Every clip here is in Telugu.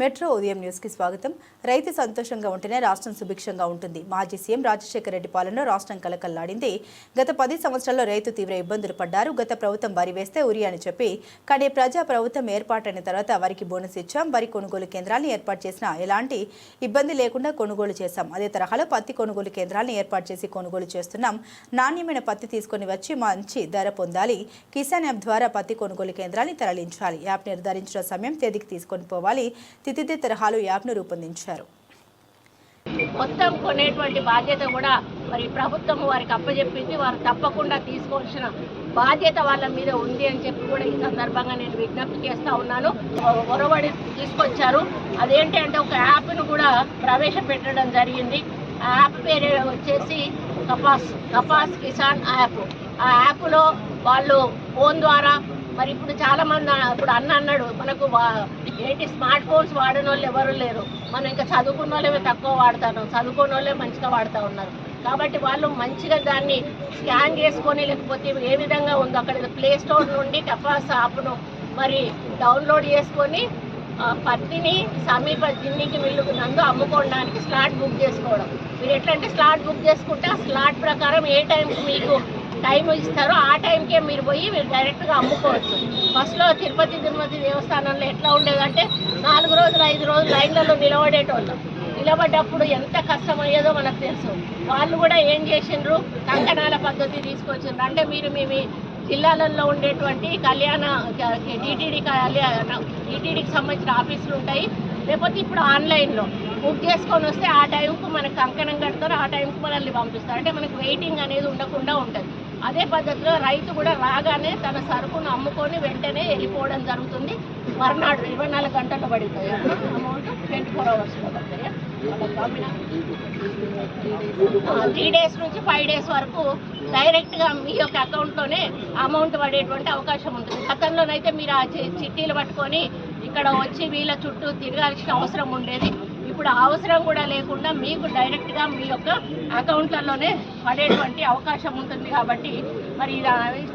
మెట్రో ఉదయం న్యూస్కి స్వాగతం. రైతు సంతోషంగా ఉంటేనే రాష్ట్రం సుభిక్షంగా ఉంటుంది. మాజీ సీఎం రాజశేఖర రెడ్డి పాలనలో రాష్ట్రం కలకల్లాడింది. గత పది సంవత్సరాల్లో రైతు తీవ్ర ఇబ్బందులు పడ్డారు. గత ప్రభుత్వం వరి వేస్తే ఉరి అని చెప్పి కానీ ప్రజా ప్రభుత్వం ఏర్పాటైన తర్వాత వరికి బోనస్ ఇచ్చాం. వరి కొనుగోలు కేంద్రాలను ఏర్పాటు చేసిన ఎలాంటి ఇబ్బంది లేకుండా కొనుగోలు చేశాం. అదే తరహాలో పత్తి కొనుగోలు కేంద్రాలను ఏర్పాటు చేసి కొనుగోలు చేస్తున్నాం. నాణ్యమైన పత్తి తీసుకొని వచ్చి మంచి ధర పొందాలి. కిసాన్ యాప్ ద్వారా పత్తి కొనుగోలు కేంద్రాన్ని తరలించాలి. యాప్ నిర్ధారించిన సమయం తేదీకి తీసుకొని పోవాలి. తితిదే తరహాలో యాప్ను రూపొందించారు. మొత్తం కొనేటువంటి బాధ్యత కూడా మరి ప్రభుత్వం వారికి అప్పచెప్పింది వారు తప్పకుండా తీసుకోవాల్సిన బాధ్యత వాళ్ళ మీద ఉంది అని చెప్పి కూడా ఈ సందర్భంగా నేను విజ్ఞప్తి చేస్తూ ఉన్నాను. ఒరవడి తీసుకొచ్చారు. అదేంటి అంటే ఒక యాప్ను కూడా ప్రవేశపెట్టడం జరిగింది. ఆ యాప్ పేరు వచ్చేసి కపాస్ కపాస్ కిసాన్ యాప్. ఆ యాప్లో వాళ్ళు ఫోన్ ద్వారా మరి ఇప్పుడు చాలా మంది ఇప్పుడు అన్న అన్నాడు మనకు వా- ఏంటి స్మార్ట్ ఫోన్స్ వాడని వాళ్ళు ఎవరు లేరు. మనం ఇంకా చదువుకున్న వాళ్ళే తక్కువ వాడతాను చదువుకున్న వాళ్ళే మంచిగా వాడుతూ ఉన్నారు. కాబట్టి వాళ్ళు మంచిగా దాన్ని స్కాన్ చేసుకొని లేకపోతే ఏ విధంగా ఉందో అక్కడ ప్లే స్టోర్ నుండి టపాస్ యాప్ను మరి డౌన్లోడ్ చేసుకొని పత్తిని సమీప జిన్నికి మిల్లుకు నందు అమ్ముకోవడానికి స్లాట్ బుక్ చేసుకోవడం. మీరు ఎట్లంటే స్లాట్ బుక్ చేసుకుంటే ఆ స్లాట్ ప్రకారం ఏ టైంకి మీకు టైం ఇస్తారో. ఆ టైంకే మీరు పోయి మీరు డైరెక్ట్గా అమ్ముకోవచ్చు. ఫస్ట్లో తిరుపతి తిరుపతి దేవస్థానంలో ఎట్లా ఉండేదంటే నాలుగు రోజులు ఐదు రోజులు లైన్లలో నిలబడేటోళ్ళం. నిలబడ్డప్పుడు ఎంత కష్టమయ్యేదో మనకు తెలుసు. వాళ్ళు కూడా ఏం చేసిండ్రు? కంకణాల పద్ధతి తీసుకొచ్చిండ్రు. అంటే మీరు మీ మీ జిల్లాలలో ఉండేటువంటి కళ్యాణ టీటీడీ కళ్యాణ టీటీడీకి సంబంధించిన ఆఫీసులు ఉంటాయి. లేకపోతే ఇప్పుడు ఆన్లైన్లో బుక్ చేసుకొని వస్తే ఆ టైంకు మనకు కంకణం కడతారు ఆ టైంకు మనల్ని పంపిస్తారు. అంటే మనకు వెయిటింగ్ అనేది ఉండకుండా ఉంటుంది. అదే పద్ధతిలో రైతు కూడా రాగానే తన సరుకును అమ్ముకొని వెంటనే వెళ్ళిపోవడం జరుగుతుంది. మర్నాడు ఇరవై నాలుగు గంటలు పడుతుంది amount twenty four hours three days నుంచి ఫైవ్ డేస్ వరకు డైరెక్ట్గా మీ యొక్క అకౌంట్లోనే అమౌంట్ పడేటువంటి అవకాశం ఉంటుంది. గతంలోనైతే మీరు ఆ చి- చిట్టీలు పట్టుకొని ఇక్కడ వచ్చి వీళ్ళ చుట్టూ తిరగాల్సిన అవసరం ఉండేది. ఇప్పుడు అవసరం కూడా లేకుండా మీకు డైరెక్ట్గా మీ యొక్క అకౌంట్లలోనే పడేటువంటి అవకాశం ఉంటుంది కాబట్టి మరి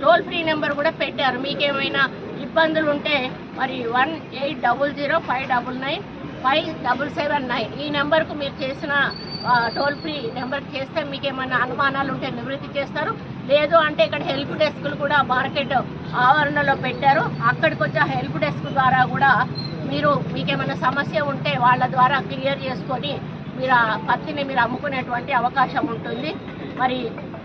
టోల్ ఫ్రీ నెంబర్ కూడా పెట్టారు. మీకేమైనా ఇబ్బందులు ఉంటే మరి one eight double zero five double nine five double seven nine ఈ నెంబర్కు మీరు చేసిన టోల్ ఫ్రీ నెంబర్ చేస్తే మీకు ఏమైనా అనుమానాలు ఉంటే నివృత్తి చేస్తారు. లేదు అంటే ఇక్కడ హెల్ప్ డెస్క్లు కూడా మార్కెట్ ఆవరణలో పెట్టారు. అక్కడికి వచ్చే హెల్ప్ డెస్క్ ద్వారా కూడా మీరు మీకేమైనా సమస్య ఉంటే వాళ్ళ ద్వారా క్లియర్ చేసుకొని మీరు ఆ పత్తిని మీరు అమ్ముకునేటువంటి అవకాశం ఉంటుంది. మరి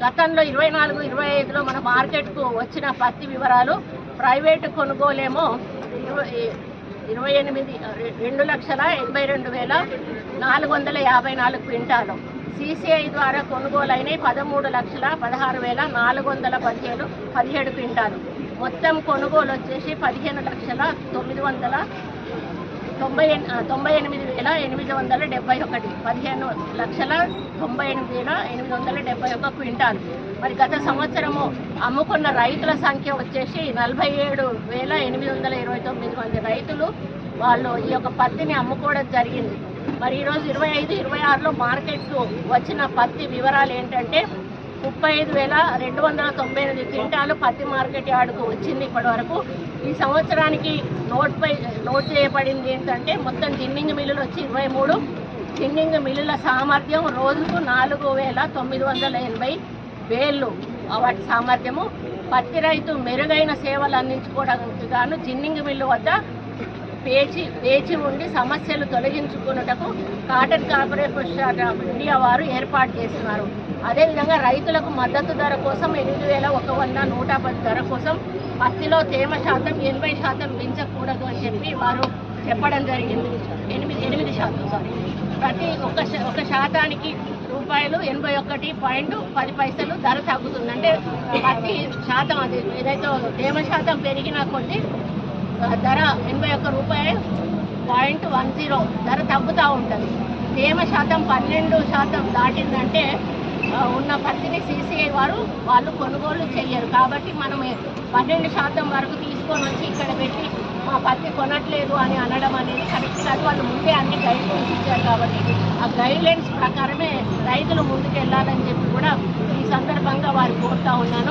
గతంలో ఇరవై నాలుగు ఇరవై ఐదులో మన మార్కెట్కు వచ్చిన పత్తి వివరాలు ప్రైవేటు కొనుగోలేమో ఇరవై ఇరవై ఎనిమిది రెండు లక్షల ఎనభై రెండు వేల నాలుగు వందల యాభై నాలుగు క్వింటాలు. సిసిఐ ద్వారా కొనుగోలైన పదమూడు లక్షల పదహారు వేల నాలుగు వందల పదిహేడు పదిహేడు క్వింటాలు. మొత్తం కొనుగోలు వచ్చేసి పదిహేను లక్షల తొమ్మిది వందల తొంభై తొంభై ఎనిమిది వేల ఎనిమిది వందల డెబ్బై ఒకటి పదిహేను లక్షల తొంభై ఎనిమిది వేల ఎనిమిది వందల డెబ్బై ఒక క్వింటాల్. మరి గత సంవత్సరము అమ్ముకున్న రైతుల సంఖ్య వచ్చేసి నలభై ఏడు వేల ఎనిమిది వందల ఇరవై తొమ్మిది మంది రైతులు. వాళ్ళు ఈ యొక్క పత్తిని అమ్ముకోవడం జరిగింది. మరి ఈరోజు ఇరవై ఐదు ఇరవై ఆరులో మార్కెట్కు వచ్చిన పత్తి వివరాలు ఏంటంటే ముప్పై ఐదు వేల రెండు వందల తొంభై ఎనిమిది క్వింటాలు పత్తి మార్కెట్ యార్డుకు వచ్చింది ఇప్పటి వరకు ఈ సంవత్సరానికి నోట్పై నోట్ చేయబడింది ఏంటంటే మొత్తం జిన్నింగ్ మిల్లులు వచ్చి ఇరవై మూడు. జిన్నింగ్ మిల్లుల సామర్థ్యం రోజుకు నాలుగు వేల తొమ్మిది వందల ఎనభై వేళ్ళు. వాటి సామర్థ్యము. పత్తి రైతు మెరుగైన సేవలు అందించుకోవడానికి గాను జిన్నింగ్ మిల్లు వద్ద పేచి వేచి ఉండి సమస్యలు తొలగించుకున్నటకు కాటన్ కార్పొరేషన్ ఆఫ్ ఇండియా వారు ఏర్పాటు చేస్తున్నారు. అదేవిధంగా రైతులకు మద్దతు ధర కోసం ఎనిమిది వేల ఒక వంద నూట పది ధర కోసం పత్తిలో తేమ శాతం ఎనభై శాతం పెంచకూడదు అని చెప్పి వారు చెప్పడం జరిగింది. ఎనిమిది ఎనిమిది శాతం సారీ ప్రతి ఒక్క ఒక శాతానికి రూపాయలు ఎనభై ఒకటి పాయింట్ పది పైసలు ధర తగ్గుతుంది. అంటే పత్తి శాతం అది ఏదైతే తేమ శాతం పెరిగిన కొద్దీ ధర ఎనభై ఒక్క రూపాయలు పాయింట్ వన్ జీరో ధర తగ్గుతూ ఉంటుంది. తేమ శాతం పన్నెండు శాతం దాటిందంటే ఉన్న పత్తిని సీసీఐ వారు వాళ్ళు కొనుగోలు చేయరు కాబట్టి మనం పన్నెండు శాతం వరకు తీసుకొని వచ్చి ఇక్కడ పెట్టి మా పత్తి కొనట్లేదు అని అనడం అనేది కరెక్ట్ కాదు. వాళ్ళు ముందే అన్ని గైడ్ లైన్స్ ఇచ్చారు కాబట్టి ఆ గైడ్ లైన్స్ ప్రకారమే రైతులు ముందుకు వెళ్ళాలని చెప్పి కూడా ఈ సందర్భంగా వారు కోరుతా ఉన్నాను.